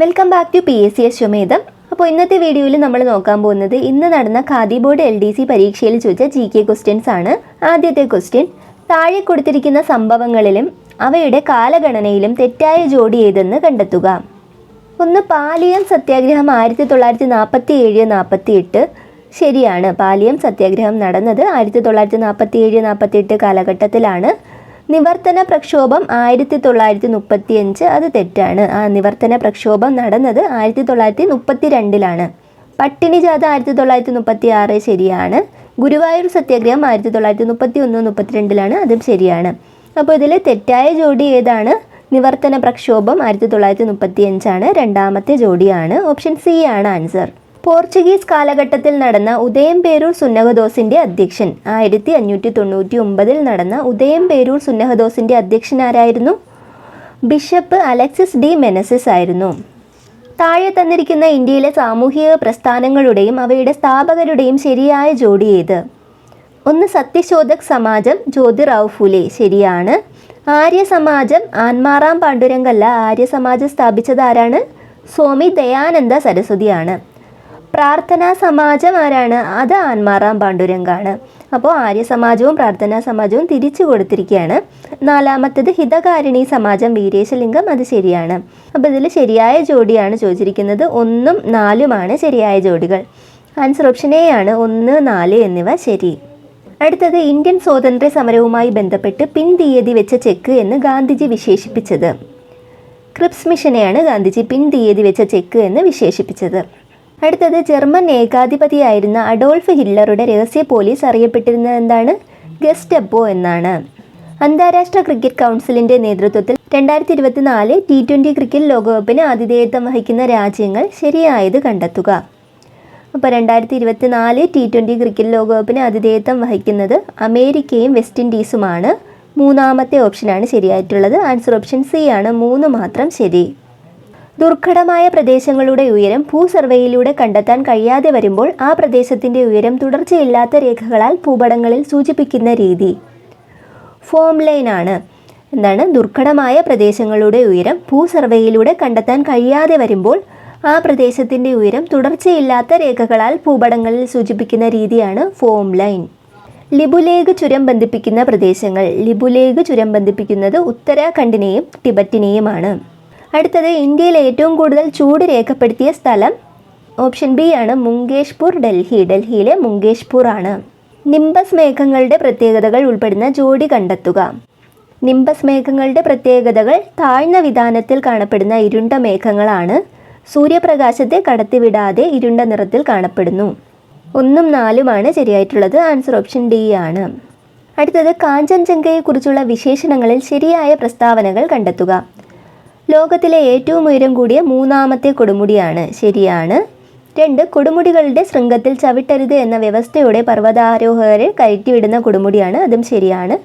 Welcome back to P S C Ashwamedham അപ്പോൾ ഇന്നത്തെ വീഡിയോയിൽ നമ്മൾ നോക്കാൻ പോകുന്നത് ഇന്ന് നടന്ന Khadi board L D C പരീക്ഷയിൽ ചോദിച്ച ജി കെ ക്വസ്റ്റ്യൻസ് ആണ്. ആദ്യത്തെ ക്വസ്റ്റ്യൻ താഴെ കൊടുത്തിരിക്കുന്ന സംഭവങ്ങളിലും അവയുടെ കാലഗണനയിലും തെറ്റായ ജോഡി ഏതെന്ന് കണ്ടെത്തുക. ഒന്ന് പാലിയം സത്യാഗ്രഹം ആയിരത്തി തൊള്ളായിരത്തി നാൽപ്പത്തി ഏഴ് നാൽപ്പത്തി എട്ട് ശരിയാണ് പാലിയം സത്യാഗ്രഹം നടന്നത് ആയിരത്തി തൊള്ളായിരത്തി നാൽപ്പത്തി ഏഴ് നാൽപ്പത്തി എട്ട് കാലഘട്ടത്തിലാണ്. നിവർത്തന പ്രക്ഷോഭം ആയിരത്തി തൊള്ളായിരത്തി മുപ്പത്തി അഞ്ച് അത് തെറ്റാണ്. ആ നിവർത്തന പ്രക്ഷോഭം നടന്നത് ആയിരത്തി തൊള്ളായിരത്തി മുപ്പത്തി രണ്ടിലാണ് പട്ടിണി ജാഥ ആയിരത്തി തൊള്ളായിരത്തി മുപ്പത്തി ആറ് ശരിയാണ്. ഗുരുവായൂർ സത്യാഗ്രഹം ആയിരത്തി തൊള്ളായിരത്തി മുപ്പത്തി ഒന്ന് മുപ്പത്തിരണ്ടിലാണ് അതും ശരിയാണ്. അപ്പോൾ ഇതിൽ തെറ്റായ ജോഡി ഏതാണ്? നിവർത്തന പ്രക്ഷോഭം ആയിരത്തി തൊള്ളായിരത്തി മുപ്പത്തി അഞ്ചാണ് രണ്ടാമത്തെ ജോഡിയാണ്. ഓപ്ഷൻ സി ആണ് ആൻസർ. പോർച്ചുഗീസ് കാലഘട്ടത്തിൽ നടന്ന ഉദയം ഉദയംപേരൂർ സുന്നഹദോസിന്റെ അധ്യക്ഷൻ. ആയിരത്തി അഞ്ഞൂറ്റി തൊണ്ണൂറ്റി ഒമ്പതിൽ നടന്ന ഉദയംപേരൂർ സുന്നഹദോസിന്റെ അധ്യക്ഷൻ ആരായിരുന്നു? ബിഷപ്പ് അലക്സിസ് ഡി മെനസിസ് ആയിരുന്നു. താഴെ തന്നിരിക്കുന്ന ഇന്ത്യയിലെ സാമൂഹിക പ്രസ്ഥാനങ്ങളുടെയും അവയുടെ സ്ഥാപകരുടെയും ശരിയായ ജോഡി ഏത്? ഒന്ന് സത്യശോധക് സമാജം ജ്യോതിറാവ് ഫുലെ. ശരിയാണ്. ആര്യ സമാജം ആൻമാറാം പാണ്ഡുരംഗല്ല ആര്യ സമാജം സ്ഥാപിച്ചത് ആരാണ്? സ്വാമി ദയാനന്ദ സരസ്വതിയാണ്. പ്രാർത്ഥനാ സമാജം ആരാണ് അത് ആൻമാറാം പാണ്ഡുരംഗാണ്. അപ്പോൾ ആര്യ സമാജവും പ്രാർത്ഥനാ സമാജവും തിരിച്ചു കൊടുത്തിരിക്കുകയാണ്. നാലാമത്തേത് ഹിതകാരിണി സമാജം വീരേശലിംഗം. അത് ശരിയാണ്. അപ്പോൾ ഇതിൽ ശരിയായ ജോഡിയാണ് ചോദിച്ചിരിക്കുന്നത്. ഒന്നും നാലുമാണ് ശരിയായ ജോഡികൾ. ആൻസർ ഓപ്ഷൻ എ ആണ്. ഒന്ന് നാല് എന്നിവ ശരി. അടുത്തത് ഇന്ത്യൻ സ്വാതന്ത്ര്യ സമരവുമായി ബന്ധപ്പെട്ട് പിൻ തീയതി വെച്ച ചെക്ക് എന്ന് ഗാന്ധിജി വിശേഷിപ്പിച്ചത്. ക്രിപ്സ് മിഷനെയാണ് ഗാന്ധിജി പിൻ തീയതി വെച്ച ചെക്ക് എന്ന് വിശേഷിപ്പിച്ചത്. അടുത്തത് ജർമ്മൻ ഏകാധിപതിയായിരുന്ന അഡോൾഫ് ഹില്ലറുടെ രഹസ്യ പോലീസ് അറിയപ്പെട്ടിരുന്നത് എന്താണ്? ഗസ്റ്റപ്പോ എന്നാണ്. അന്താരാഷ്ട്ര ക്രിക്കറ്റ് കൗൺസിലിന്റെ നേതൃത്വത്തിൽ രണ്ടായിരത്തി ഇരുപത്തിനാല് ടി ട്വന്റി ക്രിക്കറ്റ് ലോകകപ്പിന് ആതിഥേയത്വം വഹിക്കുന്ന രാജ്യങ്ങൾ ശരിയായത് കണ്ടെത്തുക. അപ്പോൾ രണ്ടായിരത്തി ഇരുപത്തിനാല് ടി ട്വന്റി ക്രിക്കറ്റ് ലോകകപ്പിന് ആതിഥേയത്വം വഹിക്കുന്നത് അമേരിക്കയും വെസ്റ്റ് ഇൻഡീസുമാണ്. മൂന്നാമത്തെ ഓപ്ഷനാണ് ശരിയായിട്ടുള്ളത്. ആൻസർ ഓപ്ഷൻ സി ആണ്. മൂന്ന് മാത്രം ശരി. ദുർഘടമായ പ്രദേശങ്ങളുടെ ഉയരം ഭൂസർവേയിലൂടെ കണ്ടെത്താൻ കഴിയാതെ വരുമ്പോൾ ആ പ്രദേശത്തിന്റെ ഉയരം തുടർച്ചയില്ലാത്ത രേഖകളാൽ ഭൂപടങ്ങളിൽ സൂചിപ്പിക്കുന്ന രീതി. ഫോം ലൈൻ ആണ്. എന്താണ്? ദുർഘടമായ പ്രദേശങ്ങളുടെ ഉയരം ഭൂസർവേയിലൂടെ കണ്ടെത്താൻ കഴിയാതെ വരുമ്പോൾ ആ പ്രദേശത്തിന്റെ ഉയരം തുടർച്ചയില്ലാത്ത രേഖകളാൽ ഭൂപടങ്ങളിൽ സൂചിപ്പിക്കുന്ന രീതിയാണ് ഫോം ലൈൻ. ലിബുലേഗ് ചുരം ബന്ധിപ്പിക്കുന്ന പ്രദേശങ്ങൾ. ലിബുലേഗ് ചുരം ബന്ധിപ്പിക്കുന്നത് ഉത്തരാഖണ്ഡിനെയും ടിബറ്റിനെയുമാണ്. അടുത്തത് ഇന്ത്യയിൽ ഏറ്റവും കൂടുതൽ ചൂട് രേഖപ്പെടുത്തിയ സ്ഥലം ഓപ്ഷൻ ബി ആണ് മുങ്കേഷ്പൂർ ഡൽഹി. ഡൽഹിയിലെ മുങ്കേഷ്പൂർ ആണ് നിംബസ് മേഘങ്ങളുടെ പ്രത്യേകതകൾ ഉൾപ്പെടുന്ന ജോഡി കണ്ടെത്തുക. നിംബസ് മേഘങ്ങളുടെ പ്രത്യേകതകൾ താഴ്ന്ന വിധാനത്തിൽ കാണപ്പെടുന്ന ഇരുണ്ട മേഘങ്ങളാണ്. സൂര്യപ്രകാശത്തെ കടത്തിവിടാതെ ഇരുണ്ട നിറത്തിൽ കാണപ്പെടുന്നു. ഒന്നും നാലുമാണ് ശരിയായിട്ടുള്ളത്. ആൻസർ ഓപ്ഷൻ ഡി ആണ്. അടുത്തത് കാഞ്ചൻജംഗയെക്കുറിച്ചുള്ള വിശേഷണങ്ങളിൽ ശരിയായ പ്രസ്താവനകൾ കണ്ടെത്തുക. ലോകത്തിലെ ഏറ്റവും ഉയരം കൂടിയ മൂന്നാമത്തെ കൊടുമുടിയാണ്. ശരിയാണ്. രണ്ട് കൊടുമുടികളുടെ ശൃംഗത്തിൽ ചവിട്ടരുത് എന്ന വ്യവസ്ഥയോടെ പർവതാരോഹകരെ കയറ്റിവിടുന്ന കൊടുമുടിയാണ് അതും ശരിയാണ്.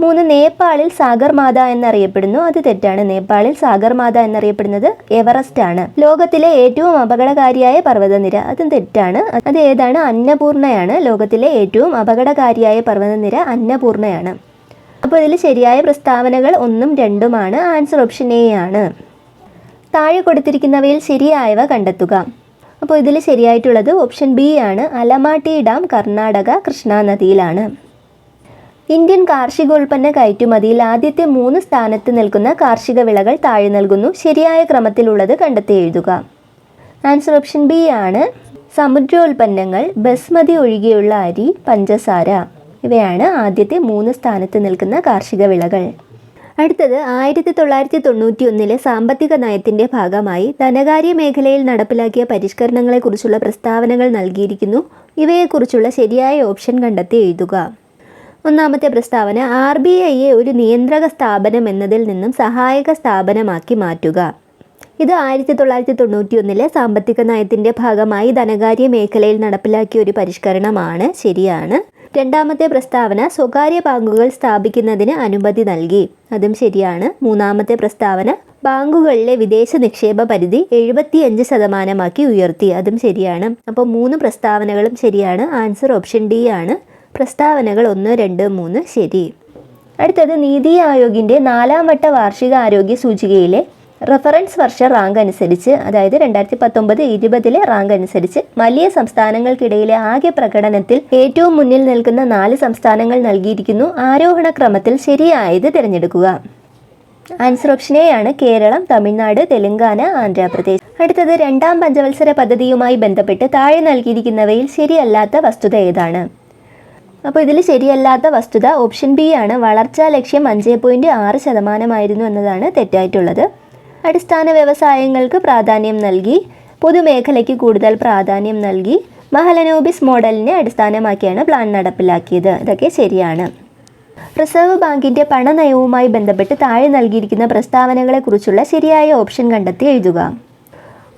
മൂന്ന് നേപ്പാളിൽ സാഗർമാത എന്നറിയപ്പെടുന്നു. അത് തെറ്റാണ്. നേപ്പാളിൽ സാഗർമാത എന്നറിയപ്പെടുന്നത് എവറസ്റ്റ് ആണ്. ലോകത്തിലെ ഏറ്റവും അപകടകാരിയായ പർവതനിര അതും തെറ്റാണ്. അത് ഏതാണ്? അന്നപൂർണയാണ്. ലോകത്തിലെ ഏറ്റവും അപകടകാരിയായ പർവതനിര അന്നപൂർണയാണ്. അപ്പോൾ ഇതിൽ ശരിയായ പ്രസ്താവനകൾ ഒന്നും രണ്ടുമാണ്. ആൻസർ ഓപ്ഷൻ എ ആണ്. താഴെ കൊടുത്തിരിക്കുന്നവയിൽ ശരിയായവ കണ്ടെത്തുക. അപ്പോൾ ഇതിൽ ശരിയായിട്ടുള്ളത് ഓപ്ഷൻ ബി ആണ്. അലമാട്ടി ഡാം കർണാടക കൃഷ്ണ നദിയിലാണ്. ഇന്ത്യൻ കാർഷികോൽപ്പന്ന കയറ്റുമതിയിൽ ആദ്യത്തെ മൂന്ന് സ്ഥാനത്ത് നിൽക്കുന്ന കാർഷിക വിളകൾ താഴെ നൽകുന്നു. ശരിയായ ക്രമത്തിലുള്ളത് കണ്ടെത്തി എഴുതുക. ആൻസർ ഓപ്ഷൻ ബി ആണ്. സമുദ്രോൽപ്പന്നങ്ങൾ ബസ്മതി ഒഴികെയുള്ള അരി പഞ്ചസാര. ഇവയാണ് ആദ്യത്തെ മൂന്ന് സ്ഥാനത്ത് നിൽക്കുന്ന കാർഷിക വിളകൾ. അടുത്തത് ആയിരത്തി തൊള്ളായിരത്തി തൊണ്ണൂറ്റി ഒന്നിലെ സാമ്പത്തിക നയത്തിന്റെ ഭാഗമായി ധനകാര്യ മേഖലയിൽ നടപ്പിലാക്കിയ പരിഷ്കരണങ്ങളെക്കുറിച്ചുള്ള പ്രസ്താവനകൾ നൽകിയിരിക്കുന്നു. ഇവയെക്കുറിച്ചുള്ള ശരിയായ ഓപ്ഷൻ കണ്ടെത്തി എഴുതുക. ഒന്നാമത്തെ പ്രസ്താവന ആർ ബി ഐയെ ഒരു നിയന്ത്രക സ്ഥാപനം എന്നതിൽ നിന്നും സഹായക സ്ഥാപനമാക്കി മാറ്റുക. ഇത് ആയിരത്തി തൊള്ളായിരത്തി തൊണ്ണൂറ്റി ഒന്നിലെ സാമ്പത്തിക നയത്തിന്റെ ഭാഗമായി ധനകാര്യ മേഖലയിൽ നടപ്പിലാക്കിയ ഒരു പരിഷ്കരണമാണ്. ശരിയാണ്. രണ്ടാമത്തെ പ്രസ്താവന സ്വകാര്യ ബാങ്കുകൾ സ്ഥാപിക്കുന്നതിന് അനുമതി നൽകി. അതും ശരിയാണ്. മൂന്നാമത്തെ പ്രസ്താവന ബാങ്കുകളിലെ വിദേശ നിക്ഷേപ പരിധി എഴുപത്തിയഞ്ച് ശതമാനമാക്കി ഉയർത്തി. അതും ശരിയാണ്. അപ്പോൾ മൂന്ന് പ്രസ്താവനകളും ശരിയാണ്. ആൻസർ ഓപ്ഷൻ ഡി ആണ്. പ്രസ്താവനകൾ ഒന്ന് രണ്ട് മൂന്ന് ശരി. അടുത്തത് നീതി ആയോഗിന്റെ നാലാം വട്ട വാർഷിക ആരോഗ്യ സൂചികയിലെ റഫറൻസ് വർഷ റാങ്ക് അനുസരിച്ച് അതായത് രണ്ടായിരത്തി പത്തൊമ്പത് ഇരുപതിലെ റാങ്ക് അനുസരിച്ച് വലിയ സംസ്ഥാനങ്ങൾക്കിടയിലെ ആകെ പ്രകടനത്തിൽ ഏറ്റവും മുന്നിൽ നിൽക്കുന്ന നാല് സംസ്ഥാനങ്ങൾ നൽകിയിരിക്കുന്നു ആരോഹണ ക്രമത്തിൽ ശരിയായത് തിരഞ്ഞെടുക്കുക. ആൻസർ ആണ് കേരളം തമിഴ്നാട് തെലങ്കാന ആന്ധ്രാപ്രദേശ്. അടുത്തത് രണ്ടാം പഞ്ചവത്സര പദ്ധതിയുമായി ബന്ധപ്പെട്ട് താഴെ നൽകിയിരിക്കുന്നവയിൽ ശരിയല്ലാത്ത വസ്തുത ഏതാണ്? അപ്പോൾ ഇതിൽ ശരിയല്ലാത്ത വസ്തുത ഓപ്ഷൻ ബി ആണ്. വളർച്ചാ ലക്ഷ്യം അഞ്ച് പോയിന്റ് ആറ് ശതമാനമായിരുന്നു എന്നതാണ് തെറ്റായിട്ടുള്ളത്. അടിസ്ഥാന വ്യവസായങ്ങൾക്ക് പ്രാധാന്യം നൽകി പൊതുമേഖലയ്ക്ക് കൂടുതൽ പ്രാധാന്യം നൽകി മഹലനോബിസ് മോഡലിനെ അടിസ്ഥാനമാക്കിയാണ് പ്ലാൻ നടപ്പിലാക്കിയത്. ഇതൊക്കെ ശരിയാണ്. റിസർവ് ബാങ്കിന്റെ പണനയവുമായി ബന്ധപ്പെട്ട് താഴെ നൽകിയിരിക്കുന്ന പ്രസ്താവനകളെക്കുറിച്ചുള്ള ശരിയായ ഓപ്ഷൻ കണ്ടെത്തി എഴുതുക.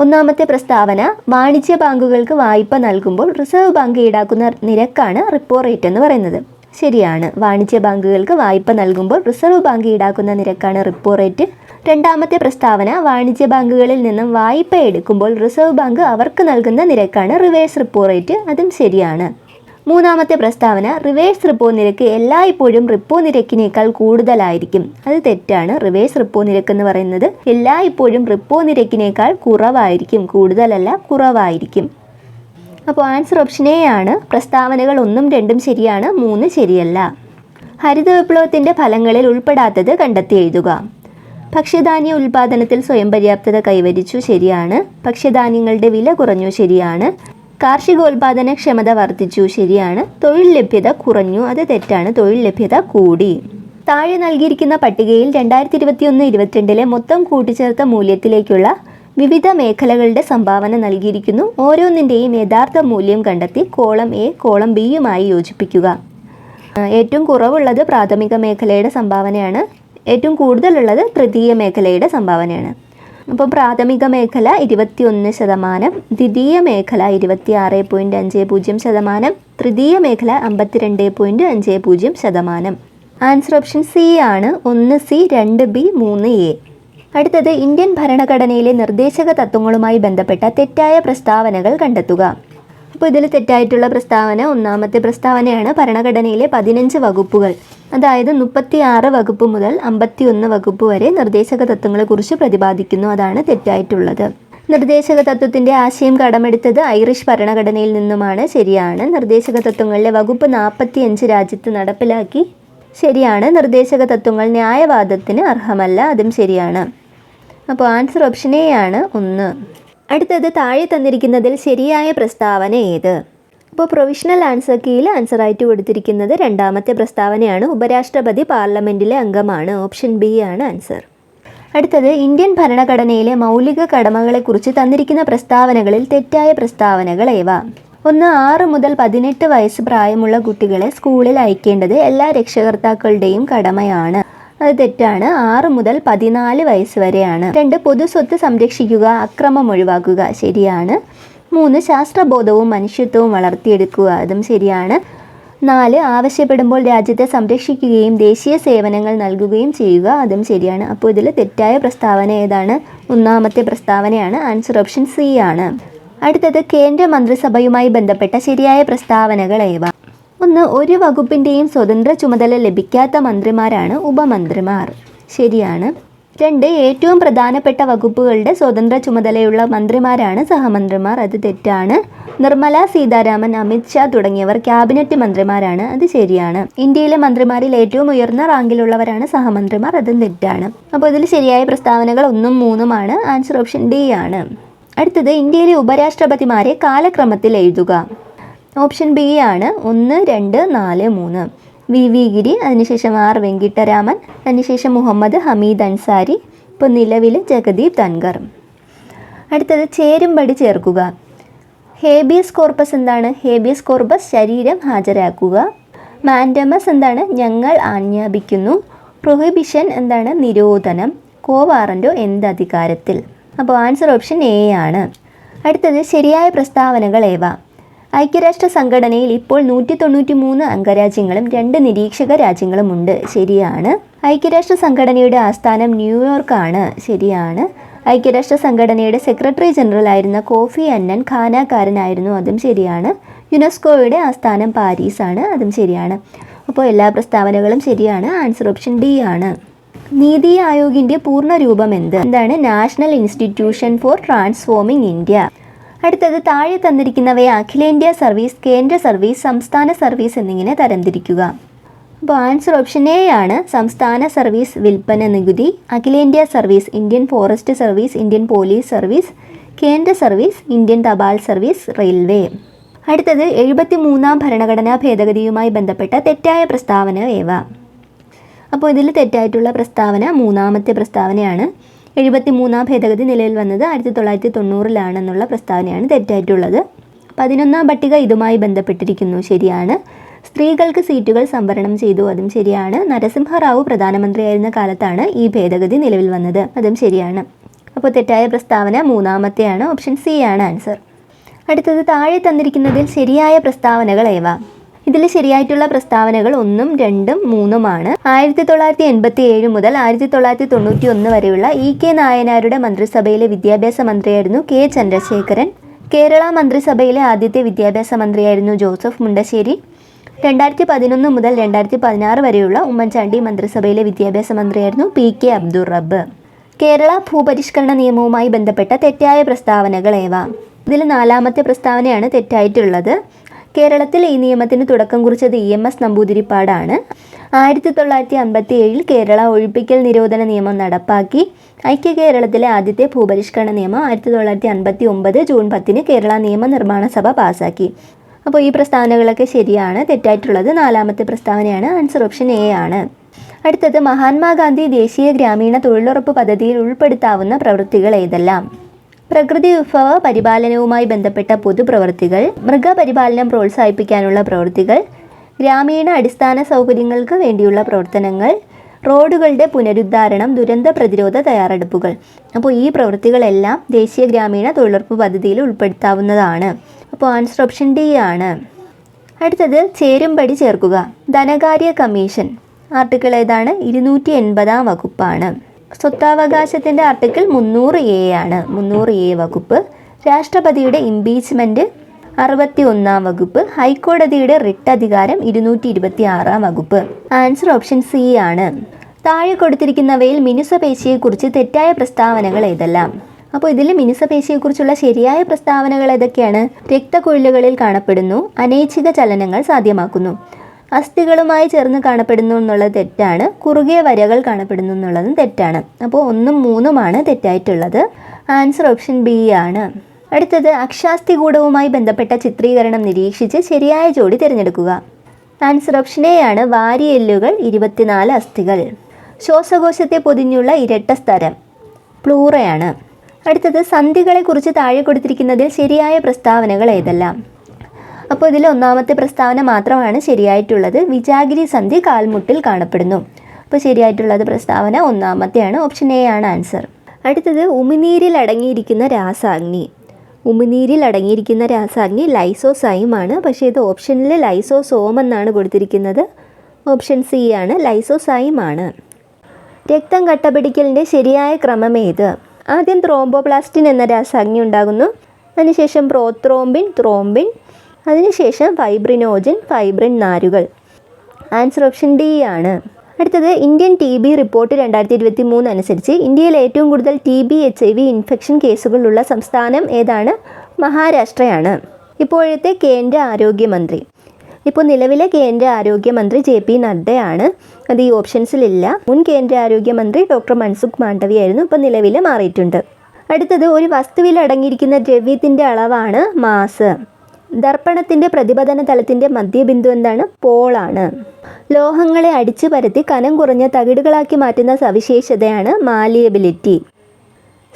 ഒന്നാമത്തെ പ്രസ്താവന വാണിജ്യ ബാങ്കുകൾക്ക് വായ്പ നൽകുമ്പോൾ റിസർവ് ബാങ്ക് ഈടാക്കുന്ന നിരക്കാണ് റിപ്പോ റേറ്റ് എന്ന് പറയുന്നത്. ശരിയാണ്. വാണിജ്യ ബാങ്കുകൾക്ക് വായ്പ നൽകുമ്പോൾ റിസർവ് ബാങ്ക് ഈടാക്കുന്ന നിരക്കാണ് റിപ്പോ റേറ്റ്. രണ്ടാമത്തെ പ്രസ്താവന വാണിജ്യ ബാങ്കുകളിൽ നിന്നും വായ്പ എടുക്കുമ്പോൾ റിസർവ് ബാങ്ക് അവർക്ക് നൽകുന്ന നിരക്കാണ് റിവേഴ്സ് റിപ്പോ റേറ്റ്. അതും ശരിയാണ്. മൂന്നാമത്തെ പ്രസ്താവന റിവേഴ്സ് റിപ്പോ നിരക്ക് എല്ലായ്പ്പോഴും റിപ്പോ നിരക്കിനേക്കാൾ കൂടുതലായിരിക്കും. അത് തെറ്റാണ്. റിവേഴ്സ് റിപ്പോ നിരക്ക് എന്ന് പറയുന്നത് എല്ലായ്പ്പോഴും റിപ്പോ നിരക്കിനേക്കാൾ കുറവായിരിക്കും. കൂടുതലല്ല കുറവായിരിക്കും. അപ്പോൾ ആൻസർ ഓപ്ഷൻ എ ആണ്. പ്രസ്താവനകൾ ഒന്നും രണ്ടും ശരിയാണ് മൂന്ന് ശരിയല്ല. ഹരിത വിപ്ലവത്തിന്റെ ഫലങ്ങളിൽ ഉൾപ്പെടാത്തത് കണ്ടെത്തി എഴുതുക. ഭക്ഷ്യധാന്യ ഉൽപാദനത്തിൽ സ്വയം പര്യാപ്തത കൈവരിച്ചു ശരിയാണ്. ഭക്ഷ്യധാന്യങ്ങളുടെ വില കുറഞ്ഞു ശരിയാണ്. കാർഷികോൽപാദന ക്ഷമത വർദ്ധിച്ചു ശരിയാണ്. തൊഴിൽ ലഭ്യത കുറഞ്ഞു അത് തെറ്റാണ്. തൊഴിൽ ലഭ്യത കൂടി. താഴെ നൽകിയിരിക്കുന്ന പട്ടികയിൽ രണ്ടായിരത്തി ഇരുപത്തിയൊന്ന് ഇരുപത്തിരണ്ടിലെ മൊത്തം കൂട്ടിച്ചേർത്ത മൂല്യത്തിലേക്കുള്ള വിവിധ മേഖലകളുടെ സംഭാവന നൽകിയിരിക്കുന്നു. ഓരോന്നിന്റെയും യഥാർത്ഥ മൂല്യം കണ്ടെത്തി കോളം എ കോളം ബിയുമായി യോജിപ്പിക്കുക. ഏറ്റവും കുറവുള്ളത് പ്രാഥമിക മേഖലയുടെ സംഭാവനയാണ്. ഏറ്റവും കൂടുതലുള്ളത് തൃതീയ മേഖലയുടെ സംഭാവനയാണ്. അപ്പോൾ പ്രാഥമിക മേഖല ഇരുപത്തിയൊന്ന് ശതമാനം ദ്വിതീയ മേഖല ഇരുപത്തി ആറ് പോയിന്റ് അഞ്ച് പൂജ്യം ശതമാനം തൃതീയ മേഖല അമ്പത്തിരണ്ട് പോയിന്റ് അഞ്ച് പൂജ്യം ശതമാനം. ആൻസർ ഓപ്ഷൻ സി ആണ്. ഒന്ന് സി രണ്ട് ബി മൂന്ന് എ അടുത്തത് ഇന്ത്യൻ ഭരണഘടനയിലെ നിർദ്ദേശക തത്വങ്ങളുമായി ബന്ധപ്പെട്ട തെറ്റായ പ്രസ്താവനകൾ കണ്ടെത്തുക. അപ്പോൾ ഇതിൽ തെറ്റായിട്ടുള്ള പ്രസ്താവന ഒന്നാമത്തെ പ്രസ്താവനയാണ് ഭരണഘടനയിലെ പതിനഞ്ച് വകുപ്പുകൾ. അതായത് മുപ്പത്തി ആറ് വകുപ്പ് മുതൽ അമ്പത്തിയൊന്ന് വകുപ്പ് വരെ നിർദ്ദേശക തത്വങ്ങളെക്കുറിച്ച് പ്രതിപാദിക്കുന്നു. അതാണ് തെറ്റായിട്ടുള്ളത്. നിർദ്ദേശക തത്വത്തിന്റെ ആശയം കടമെടുത്തത് ഐറിഷ് ഭരണഘടനയിൽ നിന്നുമാണ്. ശരിയാണ്. നിർദ്ദേശക തത്വങ്ങളിലെ വകുപ്പ് നാൽപ്പത്തിയഞ്ച് രാജ്യത്ത് നടപ്പിലാക്കി. ശരിയാണ്. നിർദ്ദേശക തത്വങ്ങൾ ന്യായവാദത്തിന് അർഹമല്ല. അതും ശരിയാണ്. അപ്പോൾ ആൻസർ ഓപ്ഷൻ എ ആണ് ഒന്ന്. അടുത്തത് താഴെ തന്നിരിക്കുന്നതിൽ ശരിയായ പ്രസ്താവന ഏത്? ഇപ്പോൾ പ്രൊവിഷണൽ ആൻസർ കീയിൽ ആൻസറായിട്ട് കൊടുത്തിരിക്കുന്നത് രണ്ടാമത്തെ പ്രസ്താവനയാണ്. ഉപരാഷ്ട്രപതി പാർലമെന്റിലെ അംഗമാണ്. ഓപ്ഷൻ ബി ആണ് ആൻസർ അടുത്തത് ഇന്ത്യൻ ഭരണഘടനയിലെ മൗലിക കടമകളെക്കുറിച്ച് തന്നിരിക്കുന്ന പ്രസ്താവനകളിൽ തെറ്റായ പ്രസ്താവനകൾ ഏവ? ഒന്ന് ആറ് മുതൽ പതിനെട്ട് വയസ്സ് പ്രായമുള്ള കുട്ടികളെ സ്കൂളിൽ അയക്കേണ്ടത് എല്ലാ രക്ഷകർത്താക്കളുടെയും കടമയാണ്. അത് തെറ്റാണ്. ആറ് മുതൽ പതിനാല് വയസ്സ് വരെയാണ്. രണ്ട് പൊതുസ്വത്ത് സംരക്ഷിക്കുക അക്രമം ഒഴിവാക്കുക ശരിയാണ്. മൂന്ന് ശാസ്ത്രബോധവും മനുഷ്യത്വവും വളർത്തിയെടുക്കുക അതും ശരിയാണ്. നാല് ആവശ്യപ്പെടുമ്പോൾ രാജ്യത്തെ സംരക്ഷിക്കുകയും ദേശീയ സേവനങ്ങൾ നൽകുകയും ചെയ്യുക അതും ശരിയാണ്. അപ്പോൾ ഇതിൽ തെറ്റായ പ്രസ്താവന ഏതാണ്? ഒന്നാമത്തെ പ്രസ്താവനയാണ്. ആൻസർ ഓപ്ഷൻ സി ആണ്. അടുത്തത് കേന്ദ്ര മന്ത്രിസഭയുമായി ബന്ധപ്പെട്ട ശരിയായ പ്രസ്താവനകൾ ഏവ? ഒന്ന് ഒരു വകുപ്പിന്റെയും സ്വതന്ത്ര ചുമതല ലഭിക്കാത്ത മന്ത്രിമാരാണ് ഉപമന്ത്രിമാർ. ശരിയാണ്. രണ്ട് ഏറ്റവും പ്രധാനപ്പെട്ട വകുപ്പുകളുടെ സ്വതന്ത്ര ചുമതലയുള്ള മന്ത്രിമാരാണ് സഹമന്ത്രിമാർ. അത് തെറ്റാണ്. നിർമ്മല സീതാരാമൻ അമിത് ഷാ തുടങ്ങിയവർ ക്യാബിനറ്റ് മന്ത്രിമാരാണ്. അത് ശരിയാണ്. ഇന്ത്യയിലെ മന്ത്രിമാരിൽ ഏറ്റവും ഉയർന്ന റാങ്കിലുള്ളവരാണ് സഹമന്ത്രിമാർ. അതും തെറ്റാണ്. അപ്പോൾ ഇതിൽ ശരിയായ പ്രസ്താവനകൾ ഒന്നും മൂന്നുമാണ്. ആൻസർ ഓപ്ഷൻ ഡി ആണ്. അടുത്തത് ഇന്ത്യയിലെ ഉപരാഷ്ട്രപതിമാരെ കാലക്രമത്തിൽ എഴുതുക. ഓപ്ഷൻ ബി ആണ് ഒന്ന് രണ്ട് നാല് മൂന്ന്. വി വി ഗിരി അതിനുശേഷം ആർ വെങ്കിട്ടരാമൻ അതിനുശേഷം മുഹമ്മദ് ഹമീദ് അൻസാരി ഇപ്പോൾ നിലവിൽ ജഗദീപ് ധൻകർ അടുത്തത് ചേരുംപടി ചേർക്കുക. ഹേബിയസ് കോർപ്പസ് എന്താണ്? ഹേബിയസ് കോർപ്പസ് ശരീരം ഹാജരാക്കുക. മാൻഡമസ് എന്താണ്? ഞങ്ങൾ ആജ്ഞാപിക്കുന്നു. പ്രൊഹിബിഷൻ എന്താണ്? നിരോധനം. കോവാറന്റോ എന്ത് അധികാരത്തിൽ? അപ്പോൾ ആൻസർ ഓപ്ഷൻ എ ആണ്. അടുത്തത് ശരിയായ പ്രസ്താവനകൾ ഏവ? ഐക്യരാഷ്ട്ര സംഘടനയിൽ ഇപ്പോൾ നൂറ്റി തൊണ്ണൂറ്റി മൂന്ന് അംഗരാജ്യങ്ങളും രണ്ട് നിരീക്ഷക രാജ്യങ്ങളുമുണ്ട്. ശരിയാണ്. ഐക്യരാഷ്ട്ര സംഘടനയുടെ ആസ്ഥാനം ന്യൂയോർക്കാണ്. ശരിയാണ്. ഐക്യരാഷ്ട്ര സംഘടനയുടെ സെക്രട്ടറി ജനറൽ ആയിരുന്ന കോഫി അന്നൻ ഖാനാക്കാരനായിരുന്നു അതും ശരിയാണ്. യുനെസ്കോയുടെ ആസ്ഥാനം പാരീസാണ്. അതും ശരിയാണ്. അപ്പോൾ എല്ലാ പ്രസ്താവനകളും ശരിയാണ്. ആൻസർ ഓപ്ഷൻ ഡി ആണ്. നീതി ആയോഗിന്റെ പൂർണ രൂപം എന്ത്? എന്താണ് national institution for transforming India? അടുത്തത് താഴെ തന്നിരിക്കുന്നവയെ അഖിലേന്ത്യാ സർവീസ് കേന്ദ്ര സർവീസ് സംസ്ഥാന സർവീസ് എന്നിങ്ങനെ തരംതിരിക്കുക. അപ്പോൾ ആൻസർ ഓപ്ഷൻ എ ആണ് സംസ്ഥാന സർവീസ് വിൽപ്പന നികുതി അഖിലേന്ത്യാ service Indian forest service Indian police service കേന്ദ്ര സർവീസ് ഇന്ത്യൻ തപാൽ സർവീസ് റെയിൽവേ അടുത്തത് എഴുപത്തി മൂന്നാം ഭരണഘടനാ ഭേദഗതിയുമായി ബന്ധപ്പെട്ട തെറ്റായ പ്രസ്താവന ഏവ? അപ്പോൾ ഇതിൽ തെറ്റായിട്ടുള്ള പ്രസ്താവന മൂന്നാമത്തെ പ്രസ്താവനയാണ്. എഴുപത്തി മൂന്നാം ഭേദഗതി നിലവിൽ വന്നത് ആയിരത്തി തൊള്ളായിരത്തി തൊണ്ണൂറിലാണെന്നുള്ള പ്രസ്താവനയാണ് തെറ്റായിട്ടുള്ളത്. പതിനൊന്നാം പട്ടിക ഇതുമായി ബന്ധപ്പെട്ടിരിക്കുന്നു. ശരിയാണ്. സ്ത്രീകൾക്ക് സീറ്റുകൾ സംവരണം ചെയ്തു. അതും ശരിയാണ്. നരസിംഹറാവു പ്രധാനമന്ത്രിയായിരുന്ന കാലത്താണ് ഈ ഭേദഗതി നിലവിൽ വന്നത്. അതും ശരിയാണ്. അപ്പോൾ തെറ്റായ പ്രസ്താവന മൂന്നാമത്തെയാണ്. ഓപ്ഷൻ സി ആണ് ആൻസർ. അടുത്തത് താഴെ തന്നിരിക്കുന്നതിൽ ശരിയായ പ്രസ്താവനകൾ ഏവ? ഇതിൽ ശരിയായിട്ടുള്ള പ്രസ്താവനകൾ ഒന്നും രണ്ടും മൂന്നുമാണ്. ആയിരത്തി തൊള്ളായിരത്തി എൺപത്തി ഏഴ് മുതൽ ആയിരത്തി തൊള്ളായിരത്തി തൊണ്ണൂറ്റി ഒന്ന് വരെയുള്ള ഇ കെ നായനാരുടെ മന്ത്രിസഭയിലെ വിദ്യാഭ്യാസ മന്ത്രിയായിരുന്നു കെ ചന്ദ്രശേഖരൻ. കേരള മന്ത്രിസഭയിലെ ആദ്യത്തെ വിദ്യാഭ്യാസ മന്ത്രിയായിരുന്നു ജോസഫ് മുണ്ടശ്ശേരി. രണ്ടായിരത്തി പതിനൊന്ന് മുതൽ രണ്ടായിരത്തി പതിനാറ് വരെയുള്ള ഉമ്മൻചാണ്ടി മന്ത്രിസഭയിലെ വിദ്യാഭ്യാസ മന്ത്രിയായിരുന്നു പി കെ അബ്ദുൾ റബ്ബ്. കേരള ഭൂപരിഷ്കരണ നിയമവുമായി ബന്ധപ്പെട്ട തെറ്റായ പ്രസ്താവനകൾ ഏവ? ഇതിൽ നാലാമത്തെ പ്രസ്താവനയാണ് തെറ്റായിട്ടുള്ളത്. കേരളത്തിൽ ഈ നിയമത്തിന് തുടക്കം കുറിച്ചത് ഇ എം എസ് നമ്പൂതിരിപ്പാടാണ്. ആയിരത്തി തൊള്ളായിരത്തി അമ്പത്തി ഏഴിൽ കേരള ഒഴിപ്പിക്കൽ നിരോധന നിയമം നടപ്പാക്കി. ഐക്യ കേരളത്തിലെ ആദ്യത്തെ ഭൂപരിഷ്കരണ നിയമം ആയിരത്തി തൊള്ളായിരത്തി അൻപത്തി ഒമ്പത് ജൂൺ പത്തിന് കേരള നിയമനിർമ്മാണ സഭ പാസാക്കി. അപ്പോൾ ഈ പ്രസ്താവനകളൊക്കെ ശരിയാണ് തെറ്റായിട്ടുള്ളത്. നാലാമത്തെ പ്രസ്താവനയാണ് ആൻസർ ഓപ്ഷൻ എ ആണ്. അടുത്തത് മഹാത്മാഗാന്ധി ദേശീയ ഗ്രാമീണ തൊഴിലുറപ്പ് പദ്ധതിയിൽ ഉൾപ്പെടുത്താവുന്ന പ്രവൃത്തികൾ ഏതെല്ലാം? പ്രകൃതി വിഭവ പരിപാലനവുമായി ബന്ധപ്പെട്ട പൊതുപ്രവൃത്തികൾ മൃഗപരിപാലനം പ്രോത്സാഹിപ്പിക്കാനുള്ള പ്രവൃത്തികൾ ഗ്രാമീണ അടിസ്ഥാന സൗകര്യങ്ങൾക്ക് വേണ്ടിയുള്ള പ്രവർത്തനങ്ങൾ റോഡുകളുടെ പുനരുദ്ധാരണം ദുരന്ത പ്രതിരോധ തയ്യാറെടുപ്പുകൾ. അപ്പോൾ ഈ പ്രവൃത്തികളെല്ലാം ദേശീയ ഗ്രാമീണ തൊഴിലുറപ്പ് പദ്ധതിയിൽ ഉൾപ്പെടുത്താവുന്നതാണ്. അപ്പോൾ ആൻസർ ഓപ്ഷൻ ഡി ആണ്. അടുത്തത് ചേരുംപടി ചേർക്കുക. ധനകാര്യ കമ്മീഷൻ. ആർട്ടിക്കിൾ ഏതാണ്? ഇരുന്നൂറ്റി എൺപതാം വകുപ്പാണ്. സ്വത്താവകാശത്തിന്റെ ആർട്ടിക്കിൾ മുന്നൂറ് എ ആണ്. മുന്നൂറ് എ വകുപ്പ്. രാഷ്ട്രപതിയുടെ ഇംപീച്ച്മെന്റ് അറുപത്തി ഒന്നാം വകുപ്പ്. ഹൈക്കോടതിയുടെ റിട്ട് അധികാരം ഇരുന്നൂറ്റി ഇരുപത്തി ആറാം വകുപ്പ്. ആൻസർ ഓപ്ഷൻ സി ആണ്. താഴെ കൊടുത്തിരിക്കുന്നവയിൽ മിനുസപേശിയെക്കുറിച്ച് തെറ്റായ പ്രസ്താവനകൾ ഏതെല്ലാം? അപ്പോൾ ഇതിൽ മിനുസപേശിയെക്കുറിച്ചുള്ള ശരിയായ പ്രസ്താവനകൾ ഏതൊക്കെയാണ്? രക്തക്കുഴലുകളിൽ കാണപ്പെടുന്നു അനൈച്ഛിക ചലനങ്ങൾ സാധ്യമാക്കുന്നു. അസ്ഥികളുമായി ചേർന്ന് കാണപ്പെടുന്നു എന്നുള്ളത് തെറ്റാണ്. കുറുകിയ വരകൾ കാണപ്പെടുന്നു എന്നുള്ളതും തെറ്റാണ്. അപ്പോൾ ഒന്നും മൂന്നുമാണ് തെറ്റായിട്ടുള്ളത്. ആൻസർ ഓപ്ഷൻ ബി ആണ്. അടുത്തത് അക്ഷാസ്ഥികൂടവുമായി ബന്ധപ്പെട്ട ചിത്രീകരണം നിരീക്ഷിച്ച് ശരിയായ ജോഡി തിരഞ്ഞെടുക്കുക. ആൻസർ ഓപ്ഷൻ എ ആണ്. വാരിയെല്ലുകൾ ഇരുപത്തിനാല് അസ്ഥികൾ. ശ്വാസകോശത്തെ പൊതിഞ്ഞുള്ള ഇരട്ട സ്ഥലം പ്ലൂറയാണ് അടുത്തത് സന്ധികളെക്കുറിച്ച് താഴെ കൊടുത്തിരിക്കുന്നതിൽ ശരിയായ പ്രസ്താവനകൾ ഏതെല്ലാം? അപ്പോൾ ഇതിൽ ഒന്നാമത്തെ പ്രസ്താവന മാത്രമാണ് ശരിയായിട്ടുള്ളത്. വിജാഗിരി സന്ധി കാൽമുട്ടിൽ കാണപ്പെടുന്നു. അപ്പോൾ ശരിയായിട്ടുള്ളത് പ്രസ്താവന ഒന്നാമത്തെയാണ്. ഓപ്ഷൻ എ ആണ് ആൻസർ. അടുത്തത് ഉമിനീരിൽ അടങ്ങിയിരിക്കുന്ന രാസാഗ്നി. ഉമിനീരിൽ അടങ്ങിയിരിക്കുന്ന രാസാഗ്നി ലൈസോസൈമാണ്. പക്ഷേ ഇത് ഓപ്ഷനിൽ ലൈസോസോം എന്നാണ് കൊടുത്തിരിക്കുന്നത്. ഓപ്ഷൻ സി ആണ് ലൈസോസൈം ആണ്. രക്തം കട്ടപിടിക്കലിന്റെ ശരിയായ ക്രമം ഏത്? ആദ്യം ത്രോംബോപ്ലാസ്റ്റിൻ എന്ന രാസാഗ്നി ഉണ്ടാകുന്നു. അതിനുശേഷം പ്രോത്രോംബിൻ ത്രോംബിൻ അതിനുശേഷം ഫൈബ്രിനോജിൻ ഫൈബ്രിൻ നാരുകൾ. ആൻസർ ഓപ്ഷൻ ഡി ആണ്. അടുത്തത് ഇന്ത്യൻ ടി ബി റിപ്പോർട്ട് രണ്ടായിരത്തി ഇരുപത്തി മൂന്ന് അനുസരിച്ച് ഇന്ത്യയിൽ ഏറ്റവും കൂടുതൽ T B H I V infection കേസുകളുള്ള സംസ്ഥാനം ഏതാണ്? മഹാരാഷ്ട്രയാണ്. ഇപ്പോഴത്തെ കേന്ദ്ര ആരോഗ്യമന്ത്രി. ഇപ്പോൾ നിലവിലെ കേന്ദ്ര ആരോഗ്യമന്ത്രി ജെ പി നഡ്ഡയാണ്. അത് ഈ ഓപ്ഷൻസിലില്ല. മുൻ കേന്ദ്ര ആരോഗ്യമന്ത്രി ഡോക്ടർ മൻസുഖ് മാണ്ഡവിയായിരുന്നു ഇപ്പോൾ നിലവിൽ മാറിയിട്ടുണ്ട്. അടുത്തത് ഒരു വസ്തുവിൽ അടങ്ങിയിരിക്കുന്ന ദ്രവ്യത്തിന്റെ അളവാണ് മാസ്. ദർപ്പണത്തിന്റെ പ്രതിപതന തലത്തിന്റെ മധ്യബിന്ദു എന്താണ്? പോളാണ്. ലോഹങ്ങളെ അടിച്ചു പരത്തി കനം കുറഞ്ഞ തകിടുകളാക്കി മാറ്റുന്ന സവിശേഷതയാണ് മാലിയബിലിറ്റി.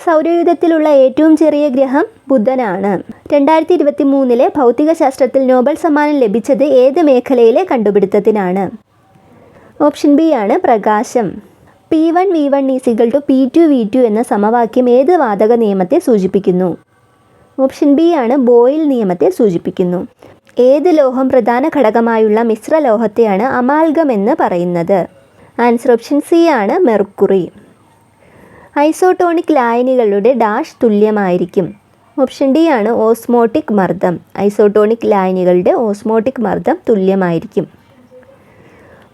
സൗരയൂഥത്തിലുള്ള ഏറ്റവും ചെറിയ ഗ്രഹം ബുധനാണ്. രണ്ടായിരത്തി ഇരുപത്തി മൂന്നിലെ ഭൗതികശാസ്ത്രത്തിൽ നോബൽ സമ്മാനം ലഭിച്ചത് ഏത് മേഖലയിലെ കണ്ടുപിടുത്തത്തിനാണ്? ഓപ്ഷൻ ബി ആണ് പ്രകാശം. P one V one ഈസികൾ two P two V two എന്ന സമവാക്യം ഏത് വാതക നിയമത്തെ സൂചിപ്പിക്കുന്നു? ഓപ്ഷൻ ബി ആണ് ബോയിൽ നിയമത്തെ സൂചിപ്പിക്കുന്നു. ഏത് ലോഹം പ്രധാന ഘടകമായുള്ള മിശ്ര ലോഹത്തെയാണ് അമാൽഗം എന്ന് പറയുന്നത്? ആൻസർ ഓപ്ഷൻ സി ആണ് മെർക്കുറി. ഐസോട്ടോണിക് ലായനികളുടെ ഡാഷ് തുല്യമായിരിക്കും. ഓപ്ഷൻ ഡി ആണ് ഓസ്മോട്ടിക് മർദ്ദം. ഐസോട്ടോണിക് ലായനികളുടെ ഓസ്മോട്ടിക് മർദ്ദം തുല്യമായിരിക്കും.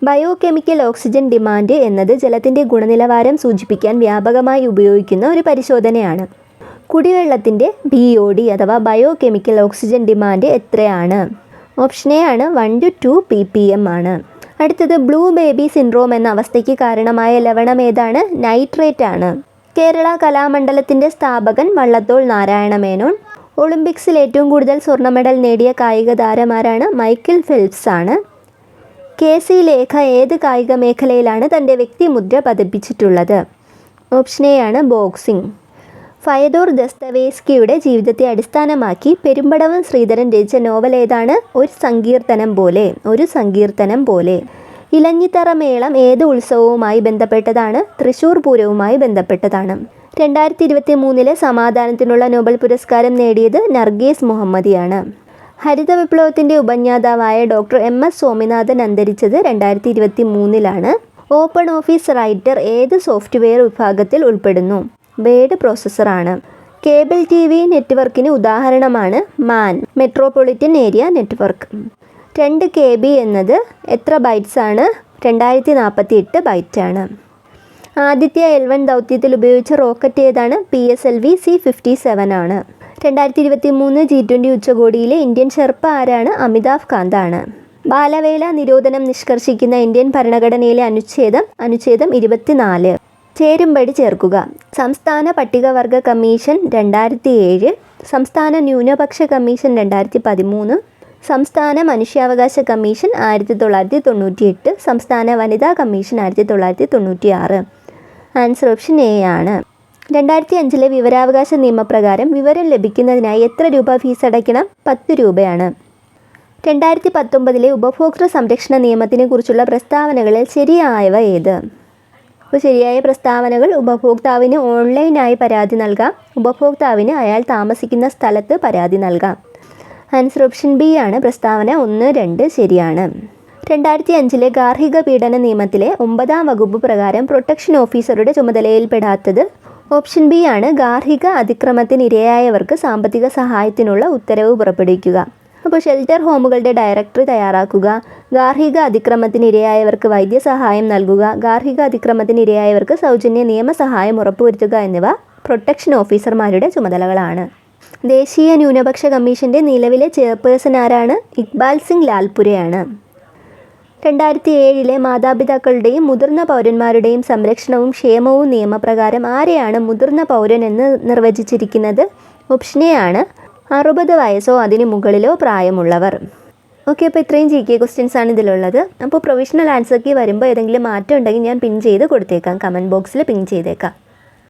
ബയോ കെമിക്കൽ ഓക്സിജൻ ഡിമാൻഡ് എന്നത് ജലത്തിന്റെ ഗുണനിലവാരം സൂചിപ്പിക്കാൻ വ്യാപകമായി ഉപയോഗിക്കുന്ന ഒരു പരിശോധനയാണ്. കുടിവെള്ളത്തിന്റെ ബി ഒ ഡി അഥവാ ബയോ കെമിക്കൽ ഓക്സിജൻ ഡിമാൻഡ് എത്രയാണ്? ഓപ്ഷൻ എ ആണ് one two two P P M ആണ്. അടുത്തത് ബ്ലൂ ബേബി സിൻഡ്രോം എന്ന അവസ്ഥയ്ക്ക് കാരണമായ ലവണം ഏതാണ്? നൈട്രേറ്റ് ആണ്. കേരള കലാമണ്ഡലത്തിന്റെ സ്ഥാപകൻ വള്ളത്തോൾ നാരായണ മേനോൻ. ഒളിമ്പിക്സിൽ ഏറ്റവും കൂടുതൽ സ്വർണ മെഡൽ നേടിയ കായിക താരമാരാണ് മൈക്കിൾ ഫെൽപ്സ് ആണ്. കെ സി ലേഖ ഏത് കായിക മേഖലയിലാണ് തന്റെ വ്യക്തിമുദ്ര പതിപ്പിച്ചിട്ടുള്ളത്? ഓപ്ഷൻ എ ആണ് ബോക്സിംഗ് ഫയദോർ ദസ്തവേസ്കിയുടെ ജീവിതത്തെ അടിസ്ഥാനമാക്കി പെരുമ്പടവം ശ്രീധരൻ രചിച്ച നോവൽ ഏതാണ്? ഒരു സങ്കീർത്തനം പോലെ ഒരു സങ്കീർത്തനം പോലെ. ഇലഞ്ഞിത്തറ മേളം ഏത് ഉത്സവവുമായി ബന്ധപ്പെട്ടതാണ്? തൃശൂർ പൂരവുമായി ബന്ധപ്പെട്ടതാണ്. രണ്ടായിരത്തി ഇരുപത്തി മൂന്നിലെ സമാധാനത്തിനുള്ള നോബൽ പുരസ്കാരം നേടിയത് നർഗീസ് മുഹമ്മദിയാണ്. ഹരിത വിപ്ലവത്തിന്റെ ഉപജ്ഞാതാവായ ഡോക്ടർ എം എസ് സ്വാമിനാഥൻ അന്തരിച്ചത് രണ്ടായിരത്തി ഇരുപത്തി മൂന്നിലാണ് ഓപ്പൺ ഓഫീസ് റൈറ്റർ ഏത് സോഫ്റ്റ്വെയർ വിഭാഗത്തിൽ ഉൾപ്പെടുന്നു? വേഡ് പ്രോസസ്സറാണ് കേബിൾ ടി വി നെറ്റ്വർക്കിന് ഉദാഹരണമാണ് മാൻ മെട്രോപൊളിറ്റൻ ഏരിയ നെറ്റ്വർക്ക്. രണ്ട് കെ ബി എന്നത് എത്ര ബൈറ്റ്സ് ആണ്? രണ്ടായിരത്തി നാൽപ്പത്തി എട്ട് ബൈറ്റാണ് ആദിത്യ എൽ വൺ ദൗത്യത്തിൽ ഉപയോഗിച്ച റോക്കറ്റ് ഏതാണ്? P S L V C fifty seven ആണ്. രണ്ടായിരത്തി ഇരുപത്തി മൂന്ന് ജി ട്വന്റി ഉച്ചകോടിയിലെ ഇന്ത്യൻ ഷെർപ്പ ആരാണ്? അമിതാഭ് കാന്താണ് ബാലവേല നിരോധനം നിഷ്കർഷിക്കുന്ന ഇന്ത്യൻ ഭരണഘടനയിലെ അനുച്ഛേദം അനുച്ഛേദം ഇരുപത്തിനാല്. ചേരുംപടി ചേർക്കുക. സംസ്ഥാന പട്ടികവർഗ കമ്മീഷൻ രണ്ടായിരത്തി ഏഴ് സംസ്ഥാന ന്യൂനപക്ഷ കമ്മീഷൻ രണ്ടായിരത്തി പതിമൂന്ന് സംസ്ഥാന മനുഷ്യാവകാശ കമ്മീഷൻ ആയിരത്തി തൊള്ളായിരത്തി തൊണ്ണൂറ്റി എട്ട് സംസ്ഥാന വനിതാ കമ്മീഷൻ ആയിരത്തി തൊള്ളായിരത്തി തൊണ്ണൂറ്റി ആറ് ആൻസർ ഓപ്ഷൻ എ ആണ്. രണ്ടായിരത്തി അഞ്ചിലെ വിവരാവകാശ നിയമപ്രകാരം വിവരം ലഭിക്കുന്നതിനായി എത്ര രൂപ ഫീസ് അടയ്ക്കണം? പത്ത് രൂപയാണ്. രണ്ടായിരത്തി പത്തൊമ്പതിലെ ഉപഭോക്തൃ സംരക്ഷണ നിയമത്തിനെക്കുറിച്ചുള്ള പ്രസ്താവനകളിൽ ശരിയായവ ഏത്? അപ്പോൾ ശരിയായ പ്രസ്താവനകൾ ഉപഭോക്താവിന് ഓൺലൈനായി പരാതി നൽകാം. ഉപഭോക്താവിന് അയാൾ താമസിക്കുന്ന സ്ഥലത്ത് പരാതി നൽകാം. ആൻസർ ഓപ്ഷൻ ബി ആണ് പ്രസ്താവന ഒന്ന് രണ്ട് ശരിയാണ്. രണ്ടായിരത്തി അഞ്ചിലെ ഗാർഹിക പീഡന നിയമത്തിലെ ഒമ്പതാം വകുപ്പ് പ്രകാരം പ്രൊട്ടക്ഷൻ ഓഫീസറുടെ ചുമതലയിൽപ്പെടാത്തത് ഓപ്ഷൻ ബി ആണ് ഗാർഹിക അതിക്രമത്തിന് ഇരയായവർക്ക് സാമ്പത്തിക സഹായത്തിനുള്ള ഉത്തരവ് പുറപ്പെടുവിക്കുക. അപ്പോൾ ഷെൽട്ടർ ഹോമുകളുടെ ഡയറക്ടറി തയ്യാറാക്കുക. ഗാർഹിക അതിക്രമത്തിന് ഇരയായവർക്ക് വൈദ്യസഹായം നൽകുക. ഗാർഹിക അതിക്രമത്തിന് ഇരയായവർക്ക് സൗജന്യ നിയമസഹായം ഉറപ്പുവരുത്തുക എന്നിവ പ്രൊട്ടക്ഷൻ ഓഫീസർമാരുടെ ചുമതലകളാണ്. ദേശീയ ന്യൂനപക്ഷ കമ്മീഷന്റെ നിലവിലെ ചെയർപേഴ്സൺ ആരാണ്? ഇക്ബാൽ സിംഗ് ലാൽപുരയാണ്. രണ്ടായിരത്തി ഏഴിലെ മാതാപിതാക്കളുടെയും മുതിർന്ന പൗരന്മാരുടെയും സംരക്ഷണവും ക്ഷേമവും നിയമപ്രകാരം ആരെയാണ് മുതിർന്ന പൗരൻ എന്ന് നിർവചിച്ചിരിക്കുന്നത്? ഓപ്ഷൻ എ ആണ് അറുപത് വയസ്സോ അതിന് മുകളിലോ പ്രായമുള്ളവർ. ഓക്കെ അപ്പോൾ ഇത്രയും ജി കെ ക്വസ്റ്റ്യൻസ് ആണ് ഇതിലുള്ളത്. അപ്പോൾ പ്രൊവിഷണൽ ആൻസർ കീ വരുമ്പോൾ ഏതെങ്കിലും മാറ്റം ഉണ്ടെങ്കിൽ ഞാൻ പിൻ ചെയ്ത് കൊടുത്തേക്കാം. കമന്റ് ബോക്സിൽ പിൻ ചെയ്തേക്കാം.